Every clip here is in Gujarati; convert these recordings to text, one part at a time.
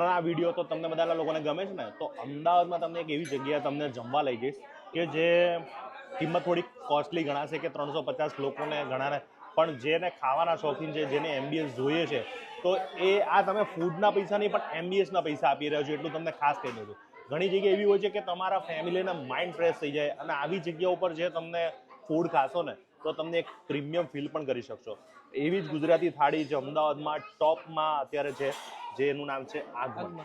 આજના આ વીડિયો તો તમને બધા લોકોને ગમે છે ને, તો અમદાવાદમાં તમને એક એવી જગ્યાએ તમને જમવા લઈ જઈશ કે જે કિંમત થોડી કોસ્ટલી ગણાશે કે ત્રણસો પચાસ લોકોને ગણાને, પણ જેને ખાવાના શોખીન છે, જેને એમબીએસ જોઈએ છે, તો એ આ તમે ફૂડના પૈસા નહીં, પણ એમબીએસના પૈસા આપી રહ્યા છો એટલું તમને ખાસ કહી દઉં છું. ઘણી જગ્યા એવી હોય છે કે તમારા ફેમિલીના માઇન્ડ ફ્રેશ થઈ જાય અને આવી જગ્યા ઉપર જે તમને ફૂડ ખાશો ને, તો તમને એક પ્રીમિયમ ફીલ પણ કરી શકશો. એવી જ ગુજરાતી થાળી જે અમદાવાદમાં ટોપમાં અત્યારે છે જેનું નામ છે આગમન.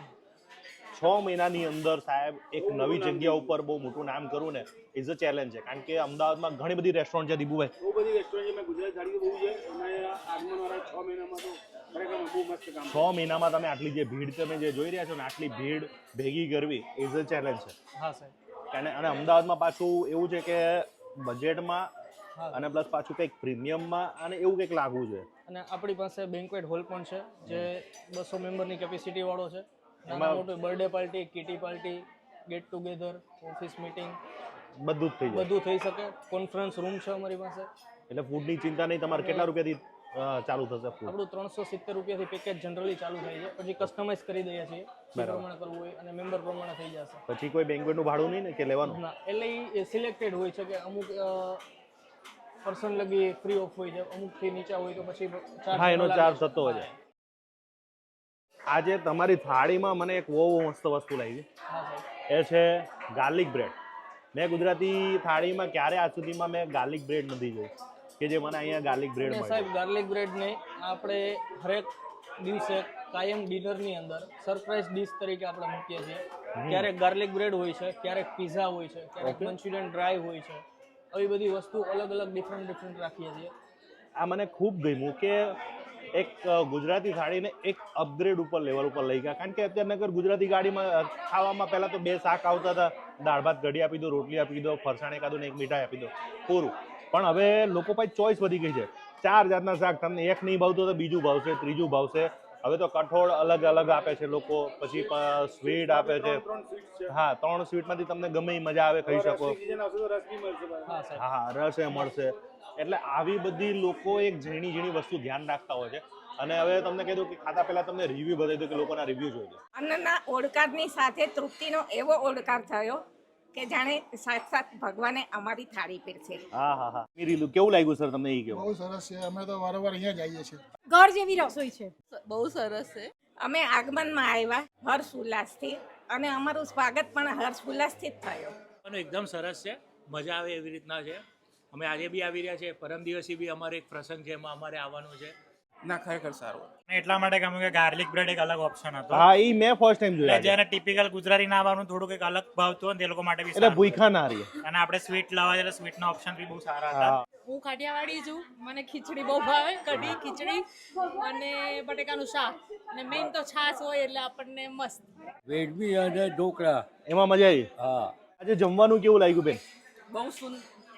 છ મહિનાની અંદર સાહેબ એક નવી જગ્યા ઉપર બહુ મોટું નામ કરવું ને ઇઝ અ ચેલેન્જ છે. કારણ કે અમદાવાદમાં ઘણી બધી રેસ્ટોરન્ટ છે દીપુભાઈ. બહુ બધી રેસ્ટોરન્ટ છે. મેં ગુજરાત થાળી બહુ છે. અને આગમન વાળા છ મહિનામાં તો ખરેખર બહુ મસ્ત કામ છ. મહિનામાં તમે આટલી જે ભીડ તમે જે જોઈ રહ્યા છો ને આટલી ભીડ ભેગી કરવી ઇઝ અ ચેલેન્જ છે. હા સાહેબ. અને અને અમદાવાદમાં પાછું એવું છે કે બજેટમાં અને પ્લસ પાછું કંઈક પ્રીમિયમમાં અને એવું કંઈક લાગવું જોઈએ. અને આપણી પાસે બેન્કવેટ હોલ પણ છે જે બસો મેમ્બરની કેપેસિટી વાળો છે. એમાં- મોટું birthday party kitty party get together office meeting બધું જ થઈ જાય. બધું થઈ શકે. કોન્ફરન્સ રૂમ છે અમારી પાસે. એટલે ફૂડની ચિંતા નહીં તમારે કેટલા રૂપિયાથી ચાલુ થશે આપણું ત્રણસો સિત્તેર રૂપિયાથી પેકેજ જનરલી ચાલુ થાય છે. પછી કસ્ટમાઇઝ કરી દઈએ છીએ. પ્રમાણે કરવું હોય અને મેમ્બર પ્રમાણે થઈ જશે. પછી કોઈ બેંકવેટનું ભાડું નહીં ને કે લેવાનું? ના એટલે એ સિલેક્ટેડ હોય છે કે અમુક પર્સન લગી ફ્રી ઓફ હોય છે અમુકથી નીચા હોય તો પછી હા એનો ચાર્જ થતો હોય છે. આજે તમારી થાળીમાં મને એક બહુ મસ્ત વસ્તુ હા એ છે ગાર્લિક બ્રેડ મેં ગુજરાતી થાળીમાં ક્યારે આજ સુધીમાં મેં ગાર્લિક બ્રેડ નથી જોઈ કે જે મને અહીંયા ગાર્લિક બ્રેડ મળે સાહેબ ગાર્લિક બ્રેડ ને આપણે હરેક દિવસે કાયમ ડિનરની અંદર સરપ્રાઈઝ ડિશ તરીકે આપણે મૂકીએ છીએ. ક્યારેક ગાર્લિક બ્રેડ હોય છે ક્યારેક પીઝા હોય છે ક્યારેક મંચુરિયન ડ્રાય હોય છે. આવી બધી વસ્તુ અલગ અલગ ડિફરન્ટ ડિફરન્ટ રાખીએ છીએ. આ મને ખૂબ ગમ્યું કે એક ગુજરાતી થાળીને એક અપગ્રેડ ઉપર લેવલ ઉપર લઈ ગયા. કારણ કે અત્યારે નગર ગુજરાતી ગાડીમાં ખાવામાં પહેલાં તો બે શાક આવતા હતા. દાળ ભાત કઢી આપી દો, રોટલી આપી દો, ફરસાણ એકાદું ને એક મીઠાઈ આપી દો. પૂરું. પણ હવે લોકો પાસે ચોઈસ વધી ગઈ છે. ચાર જાતના શાક, તમને એક નહીં ભાવતું તો બીજું ભાવશે, ત્રીજું ભાવશે. હવે તો કઠોળ અલગ અલગ આપે છે લોકો પછી સ્વીટ આપે છે. ત્રણ સ્વીટ છે. હા ત્રણ સ્વીટમાંથી તમને ગમે એ મજા આવે ખાઈ શકો. હા રસ એ મળશે. એટલે આવી બધી લોકો એક ઝીણી ઝીણી વસ્તુ ધ્યાન રાખતા હોય છે. અને હવે તમને કીધું કે ખાતા પહેલા તમને રિવ્યુ બતાવી દઉં કે લોકોના રિવ્યુ જોઈએ અન્નના ઓળકારની સાથે તૃપ્તિનો એવો ઓળકાર થયો કે જાણે સાક્ષાત ભગવાને અમારી થાળી પીરસે હા હા હા. રીલું કેવું લાગ્યું સર તમને એ કેવું? બહુ સરસ છે. અમે તો વારંવાર અહીંયા જઈએ છીએ. ઘર જેવી રસોઈ છે. બહુ સરસ છે. અમે આગમનમાં આવ્યા હર્ષ ઉલ્લાસથી અને અમારું સ્વાગત પણ હર્ષ ઉલ્લાસથી જ થયો. અને એકદમ સરસ છે. મજા આવે એવી રીતના છે. અમે આજે બી આવી રહ્યા છે પરમ દિવસે બી અમારે એક પ્રસંગ છે. એમાં અમારે આવવાનું છે. ના ખરેખર સારું એટલા માટે ગમ્યું કે ગાર્લિક બ્રેડ એક અલગ ઓપ્શન હતો. હા એ મેં ફર્સ્ટ ટાઈમ એટલે જોયા જેને ટિપિકલ ગુજરાતી ના આવવાનું થોડું કંઈક અલગ ભાવતું હોય તે લોકો માટે બી એટલે ભૂખા ના રહી અને આપણે સ્વીટ લાવવા એટલે સ્વીટના ઓપ્શન બી બહુ સારા હતા. હા. હું કાઠિયાવાડી છું. મને ખીચડી બહુ ભાવે કઢી ખીચડી અને બટેકાનું શાક. અને મેઇન તો છાશ હોય એટલે આપણને મસ્ત. વેડમી અને ઢોકળા. એમાં મજા આવી? હા. આજે જમવાનું કેવું લાગ્યું બેન? બહુ સુન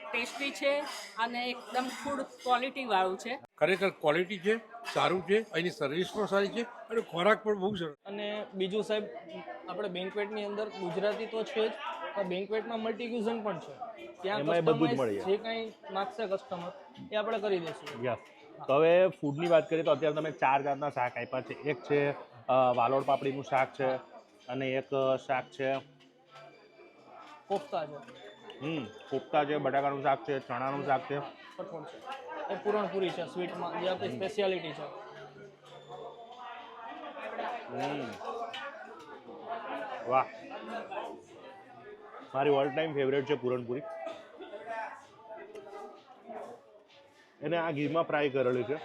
ટેસ્ટી છે અને એકદમ ફૂડ ક્વોલિટી વાળું છે. ખરેખર ક્વોલિટી છે સારું છે એની સર્વિસ પણ સારી છે અને ખોરાક પણ બહુ સરસ. અને બીજું સાહેબ આપણે બેન્કવેટની અંદર ગુજરાતી તો છે જ પણ બેન્કવેટમાં મલ્ટી ક્યુઝન પણ છે. ત્યાં બધું જ જાય. જે કંઈ માગશે કસ્ટમર એ આપણે કરી દઈશું. યસ. તો હવે ફૂડની વાત કરીએ તો અત્યારે તમે ચાર જાતના શાક આપ્યા છે. એક છે વાલોડ પાપડીનું શાક છે અને એક શાક છે કોફતા છે. હમ કોફતા છે બટાકાનું શાક છે ચણાનું શાક છે. કઠોળ છે એ પૂરણપૂરી છે સ્વીટમાં. જે આપણી સ્પેશિયાલિટી છે. હમ. વાહ. મારી ઓલ ટાઈમ ફેવરેટ છે પૂરણપુરી. એને આ ઘીમાં ફ્રાય કરેલી છે.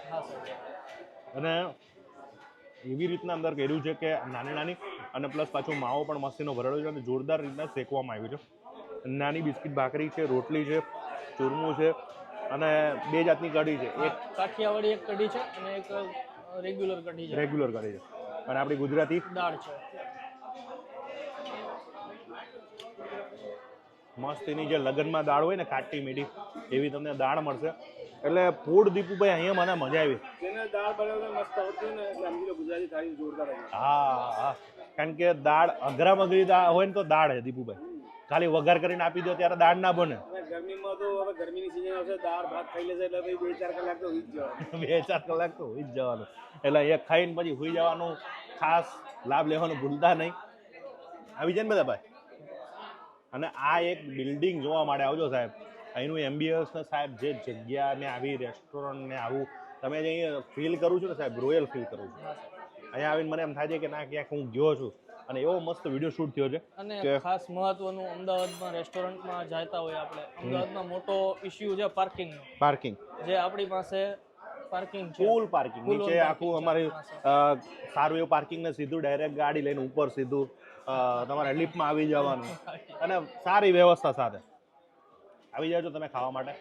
અને એવી રીતના અંદર કર્યું છે કે નાની નાની અને પ્લસ પાછું માવો પણ મસ્તીનો ભરેલો છે અને જોરદાર રીતના શેકવામાં આવ્યું છે. નાની બિસ્કિટ ભાખરી છે રોટલી છે ચૂરમું છે અને બે જાતની કઢી છે. એક કાઠિયાવાડી એક કઢી છે અને એક રેગ્યુલર કઢી છે. રેગ્યુલર કઢી છે. અને આપણી ગુજરાતી? દાળ છે. મસ્ત એની જે લગ્નમાં દાળ હોય ને કાટી મીઠી એવી તમને દાળ મળશે. એટલે ફૂડ દીપુભાઈ અહીંયા મને મજા આવી. જેને દાળ બનાવતા મસ્ત આવડતી ને એટલે ગુજરાતી થાળી જોરદાર હા હા. કારણ કે દાળ અઘરા અઘરી દાળ હોય ને તો દાળ હે દીપુભાઈ. ખાલી વઘાર કરીને આપી દો ત્યારે દાળ ના બને. ગરમીમાં તો હવે ગરમીની સિઝન આવશે દાળ ભાત ખાઈ લેશે એટલે બે ચાર કલાક તો હોઈ જ જવાનું. બે ચાર કલાક તો હોઈ જ જવાનું. એટલે એ ખાઈને પછી હોઈ જવાનું ખાસ લાભ લેવાનું ભૂલતા નહીં. આવી જાય ને બધા ભાઈ? અને આ એક બિલ્ડિંગ જોવા માટે આવજો સાહેબ. અહીંનું એમ્બિયન્સ ને સાહેબ જે જગ્યા ને આવી રેસ્ટોરન્ટ ને આવું તમે જે અહીંયા ફીલ કરું છું ને સાહેબ રોયલ ફીલ કરું છું. અહીંયા આવીને મને એમ થાય છે કે ના ક્યાંક હું ગયો છું. અને એવો મસ્ત વીડિયો શૂટ થયો છે અને ખાસ મહત્વનું અમદાવાદમાં રેસ્ટોરન્ટમાં જતા હોય આપણે. અમદાવાદમાં મોટો ઇશ્યુ છે પાર્કિંગ પાર્કિંગ જે આપણી પાસે પાર્કિંગ ફૂલ પાર્કિંગ નીચે આખું અમારે સારું એવું પાર્કિંગ ને સીધું ડાયરેક્ટ ગાડી લઈને ઉપર સીધું તમારે લિફ્ટમાં આવી જવાનું. અને સારી વ્યવસ્થા સાથે. આવી જાજો તમે ખાવા માટે.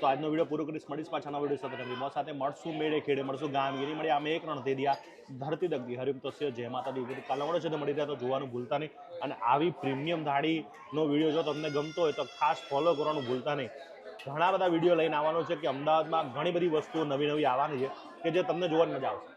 તો આજનો વીડિયો પૂરો કરીશ, મળીશ પાછા નવા વીડિયો સાથે નવી સાથે મળશું મેળે ખેડે, મળશું ગામગીરી. મળી અમે એક રણ થઈ દિયા, ધરતી દગી હરિમ તો જય માતા દી. કાલે મળે છે તો મળી રહ્યા તો જોવાનું ભૂલતા નહીં. અને આવી પ્રીમિયમ થાળીનો વીડિયો જો તમને ગમતો હોય તો ખાસ ફોલો કરવાનું ભૂલતા નહીં. ઘણા બધા વીડિયો લઈને આવવાનો છે કે અમદાવાદમાં ઘણી બધી વસ્તુઓ નવી નવી આવવાની છે કે જે તમને જોવાની મજા આવશે.